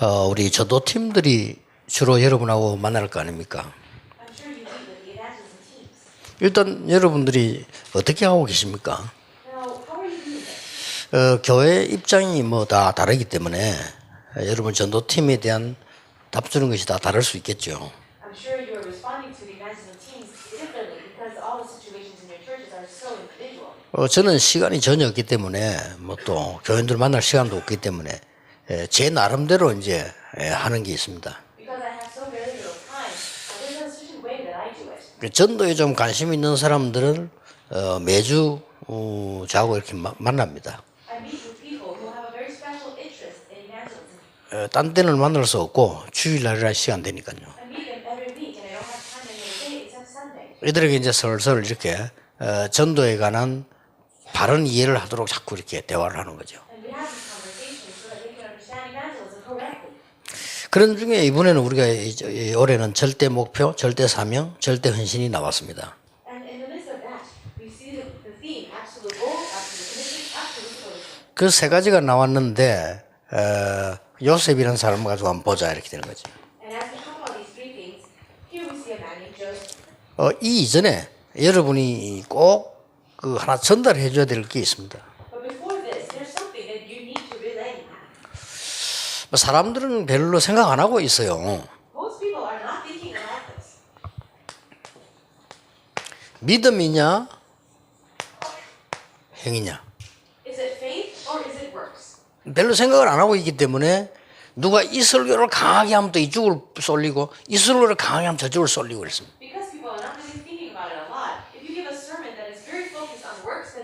어, 우리 저도 팀들이 주로 여러분하고 만날 거 아닙니까? 일단 여러분들이 어떻게 하고 계십니까? 어, 교회 입장이 뭐 다 다르기 때문에 어, 여러분 전도팀에 대한 답 주는 것이 다 다를 수 있겠죠. 어, 저는 시간이 전혀 없기 때문에 뭐 또 교인들 만날 시간도 없기 때문에 에, 제 나름대로 이제 에, 하는 게 있습니다. Uh. 그 전도에 좀 관심 있는 사람들을 어, 매주 어, 저하고 이렇게 마- 만납니다. 어, 딴 때는 만날 수 없고 주일날이라 시간 되니까요. 이들에게 이제 슬슬 이렇게 어, 전도에 관한 바른 이해를 하도록 자꾸 이렇게 대화를 하는 거죠. And we have these conversations so that they can understand evangelism correctly. 그런 중에 이번에는 우리가 올해는 절대 목표, 절대 사명, 절대 헌신이 나왔습니다. 그 세 가지가 나왔는데 어, 요셉이라는 사람을 가지고 한번 보자 이렇게 되는 거죠. 어, 이 이전에 여러분이 꼭 그 하나 전달해 줘야 될 게 있습니다. But before this, there's something that you need to relay. 뭐 사람들은 별로 생각 안 하고 있어요. 믿음이냐, works? 별로 생각을 안 하고 있기 때문에 누가 이 설교를 강하게 하면 또 이쪽을 쏠리고 이 설교를 강하게 하면 저쪽을 쏠리고 그랬습니다.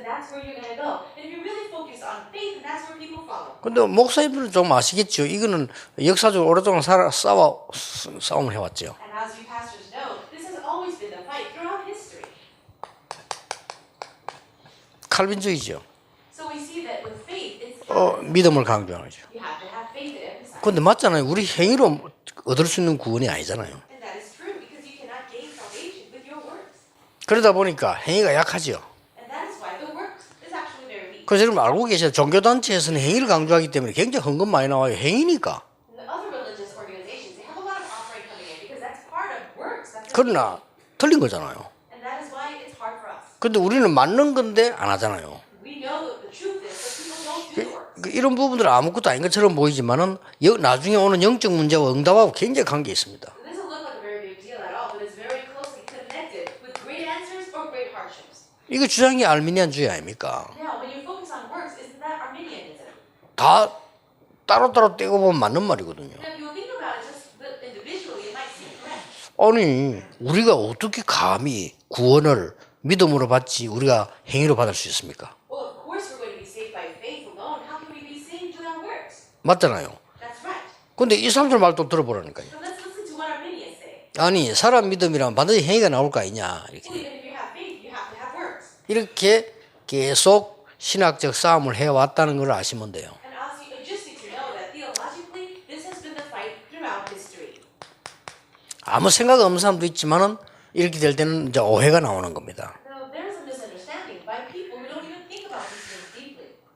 You that's where you're going to go. And if you're really focused on faith, that's where people follow. 근데 목사님들은 좀 아시겠죠. 이거는 역사적으로 오랫동안 살아, 싸워, 싸움을 해왔죠. And as you pastors know, this has always been the fight throughout history. 칼빈주의죠. So we see that with faith, it's 어, 믿음을 강조하죠. you have to have faith and emphasize. 근데 맞잖아요. 우리 행위로 얻을 수 있는 구원이 아니잖아요. And that is true because you cannot gain salvation with your works. 그러다 보니까 행위가. And that is why the works is actually very weak. 그래서 여러분 알고 계셔요. 종교단체에서는 행위를 강조하기 때문에 굉장히 헌금 많이 나와요. 행위니까. 그러나 틀린 거잖아요. 근데 우리는 맞는 건데 안 하잖아요. 그 이런 부분들은 아무것도 아닌 것처럼 보이지만은 여- 나중에 오는 영적 문제와 응답하고 굉장히 관계 있습니다. 이거 주장이 알미니안 주의 아닙니까? Now, when you focus on works, isn't that Arminianism? 다 따로따로 떼고 보면 맞는 말이거든요. 아니 우리가 어떻게 감히 구원을 믿음으로 받지 우리가 행위로 받을 수 있습니까? 맞잖아요. 근데 이 사람들 말도 들어보라니까요. 아니 사람 믿음이란 반드시 행위가 나올 거 아니냐 이렇게. 이렇게 계속 신학적 싸움을 해왔다는 걸 아시면 돼요. And as you just need to know that theologically, this has been the fight throughout history. 아무 생각 없는 사람도 있지만은 이렇게 될 때는 이제 오해가 나오는 겁니다.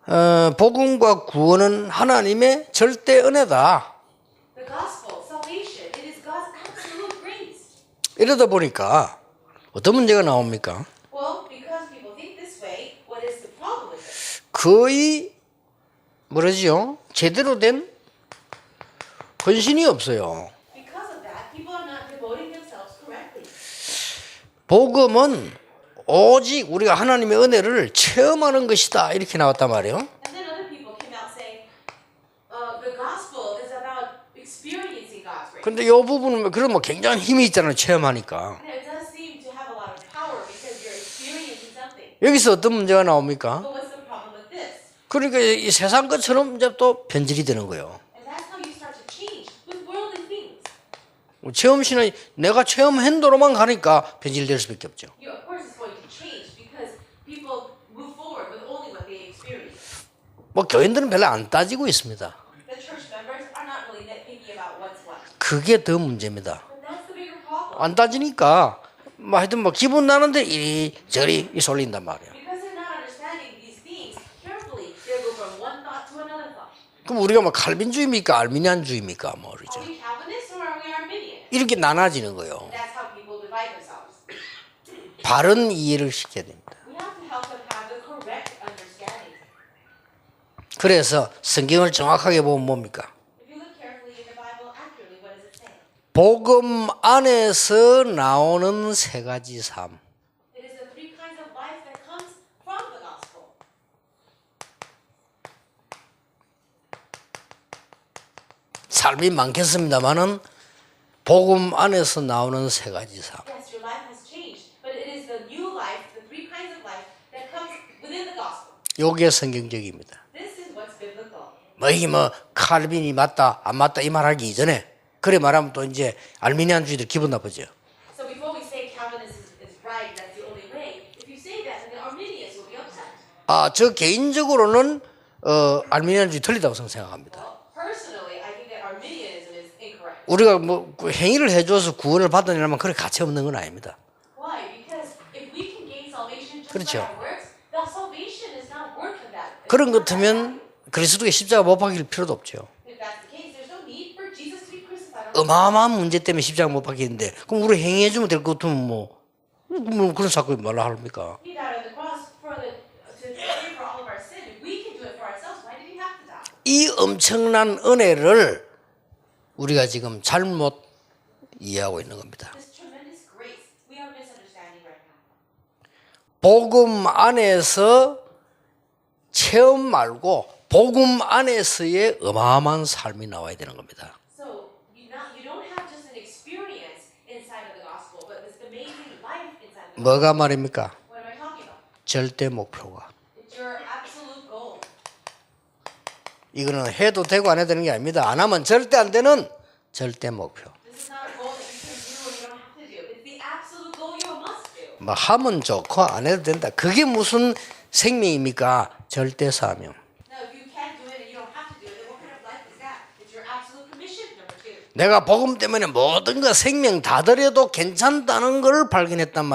어, 복음과 구원은 하나님의 절대 은혜다. 이러다 보니까 어떤 문제가 나옵니까? 거의 뭐라지요? 제대로 된 헌신이 없어요. 복음은 오직 우리가 하나님의 은혜를 체험하는 것이다. 이렇게 나왔단 말이에요. Uh. 근데 이 부분은 그런 뭐 굉장한 힘이 있잖아요. 체험하니까. 여기서 어떤 문제가 나옵니까? 그러니까 이 세상 것처럼 이제 또 변질이 되는 거예요. And that's how you start to change with worldly things. 체험신은 내가 체험 행도로만 가니까 변질될 수밖에 없죠. 뭐 교인들은 별로 안 따지고 있습니다. 그게 더 문제입니다. 안 따지니까 뭐 하여튼 뭐 기분 나는데 이리 저리 one thought to another thought. 그럼 우리가 뭐 칼빈주의입니까? 알미니안주의입니까? 뭐 그러죠. 이렇게 나눠지는 거예요. 바른 이해를 시켜야 됩니다. 그래서 성경을 정확하게 보면 뭡니까? 복음 안에서 나오는 세 가지 삶. 삶이 많겠습니다만은 복음 안에서 나오는 세 가지 삶. Yes, your life has changed, but it is the new life, the three kinds of life that comes within the gospel. 요게 성경적입니다. This is what's biblical. 뭐 이게 뭐 칼빈이 맞다 안 맞다 이 말하기 이전에 그래 말하면 또 이제 알미니안 주의들 기분 나쁘죠. So before we say Calvinism is, is right, that's the only way, if you say that, then the Arminians will be upset. 아, 저 개인적으로는 어, 알미니안주의 틀리다고 생각합니다. 우리가 뭐그 행위를 해줘서 구원을 받으려면 그래 가치 없는 건 아닙니다. 그렇죠. 그런 that 것같으면 그리스도의 십자가 못 박힐 필요도 없죠. 어마어마한 문제 때문에 십자가 못 박히는데 그럼 우리 행위해주면 될 것 같으면 뭐, 뭐 그런 사건이 말라 합니까? 이 엄청난 은혜를 우리가 지금 잘못 이해하고 있는 겁니다. 복음 안에서 체험 말고 복음 안에서의 어마어마한 삶이 나와야 되는 겁니다. 뭐가 말입니까? 절대 목표가. It's your absolute goal. 이거는 해도 되고 안 해도 되는 게 아닙니다. 안 하면 절대 안 되는 절대 목표. 뭐 하면 좋고 안 해도 된다. 그게 무슨 생명입니까? 절대 사명. 내가 복음 때문에 모든 거 생명 다 드려도 괜찮다는 걸 발견했단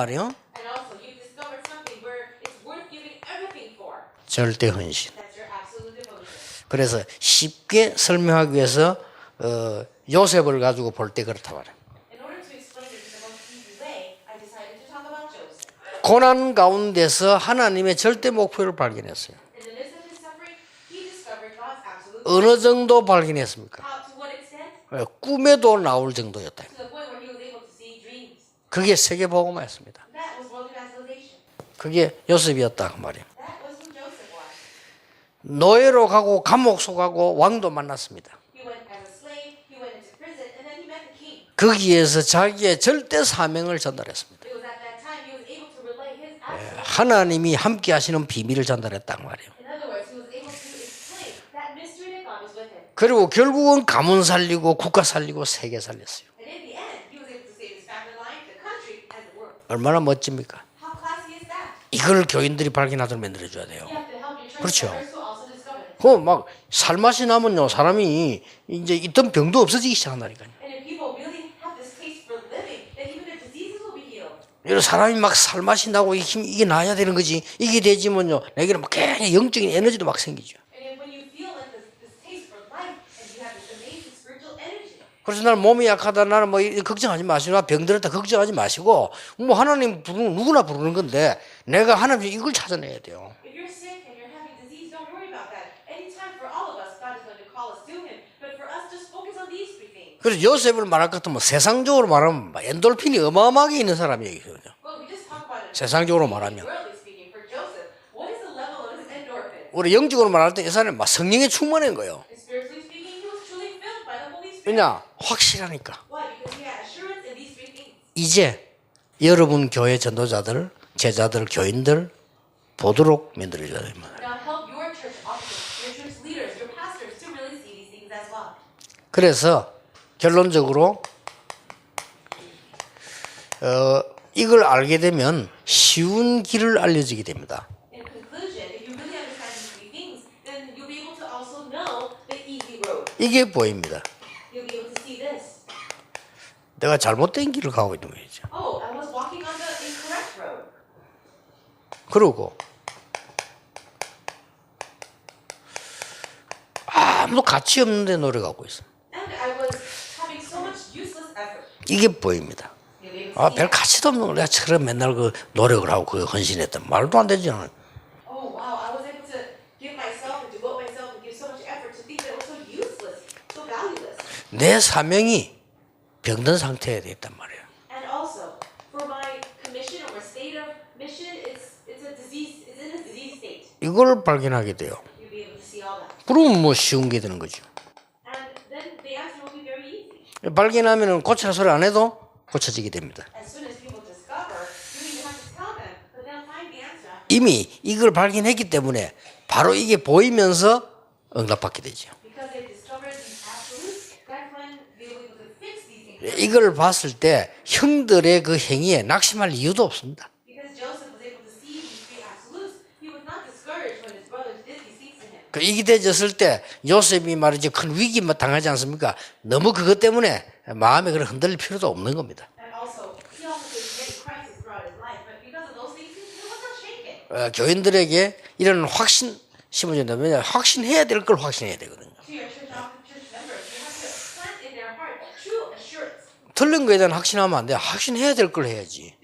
for. 절대 헌신. That's your absolute devotion. 그래서 쉽게 설명하기 위해서 어, 요셉을 가지고 볼 때 그렇다 말이에요. In order to explain it in the most easy way, I decided to talk about Joseph. 고난 가운데서 하나님의 절대 목표를 발견했어요. 어느 정도 발견했습니까? 어, 꿈에도 나올 정도였다. 그게 세계 복음화였습니다. That was world evangelization. 그게 요셉이었다 그 말이에요. 노예로 가고 감옥소 가고 왕도 만났습니다. 거기에서 자기의 절대 사명을 전달했습니다. 하나님이 함께 하시는 비밀을 전달했단 말이에요. 그리고 결국은 가문 살리고 국가 살리고 세계 살렸어요. 얼마나 멋집니까? 이걸 교인들이 발견하도록 만들어줘야 돼요. 그렇죠. 그 막 살맛이 나면요 사람이 이제 있던 병도 없어지기 시작한다니까요. 이런 사람이 막 살맛이 나고 이 이게 나야 되는 거지. 이게 되지면요 내게는 막 괜히 영적인 에너지도 막 생기죠. 그래서 나는 몸이 약하다 나는 뭐 이- 걱정하지 마시고 병들었다 걱정하지 마시고 뭐 하나님 부르는 누구나 부르는 건데 내가 하나님 이걸 찾아내야 돼요. 그래서 요셉을 말할 것 같으면 세상적으로 말하면 막 엔돌핀이 어마어마하게 있는 about it. 세상적으로 말하면? 우리 영적으로 말할 때 이 사람이 막 성령에 충만한 거예요. 왜냐 확실하니까. 이제 여러분 교회 전도자들, 제자들, 교인들 보도록 만들어줘야 됩니다. 그래서 결론적으로 어, 이걸 알게 되면 쉬운 길을 알려주게 됩니다. 이게 보입니다. 내가 잘못된 길을 가고 있는 거죠. Oh. 그러고 아무도 가치 없는데 노력하고 있어. 이게 보입니다. 아, 별. 가치도 없는 걸 내가 저런 맨날 그 노력을 하고 그 헌신했던 말도 안 되지 않아. Oh wow, I was able to give myself and devote myself and give so much effort to think that it was so useless, so valueless. 내 사명이 병든 상태에 돼 있단 말이에요. 이걸 발견하게 돼요. 그러면 뭐 쉬운 게 되는 거죠. 발견하면 고치라 소리 안 해도 고쳐지게 됩니다. 이미 이걸 발견했기 때문에 바로 이게 보이면서 응답받게 되죠. 이걸 봤을 때 형들의 그 행위에 낙심할 이유도 없습니다. 그 이기되졌을 때 요셉이 말이지 큰 위기 당하지 않습니까? 너무 그것 때문에 마음에 그런 흔들릴 필요도 없는 겁니다. 어, 교인들에게 이런 확신 심어준다. 왜냐 확신해야 될 걸 확신해야 되거든요. 틀린 거에 대한 확신하면 안 돼. 확신해야 될 걸 해야지.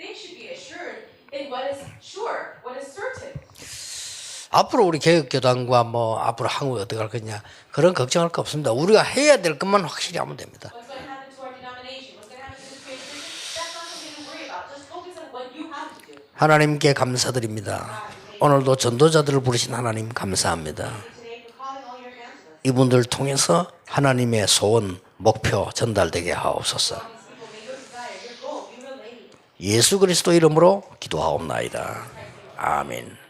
앞으로 우리 개혁교단과 뭐 앞으로 한국이 어떻게 할 거냐 그런 걱정할 거 없습니다. 우리가 해야 될 것만 확실히 하면 됩니다. 하나님께 감사드립니다. 오늘도 전도자들을 부르신 하나님 감사합니다. 이분들 통해서 하나님의 소원, 목표 전달되게 하옵소서. 예수 그리스도 이름으로 기도하옵나이다. 아멘.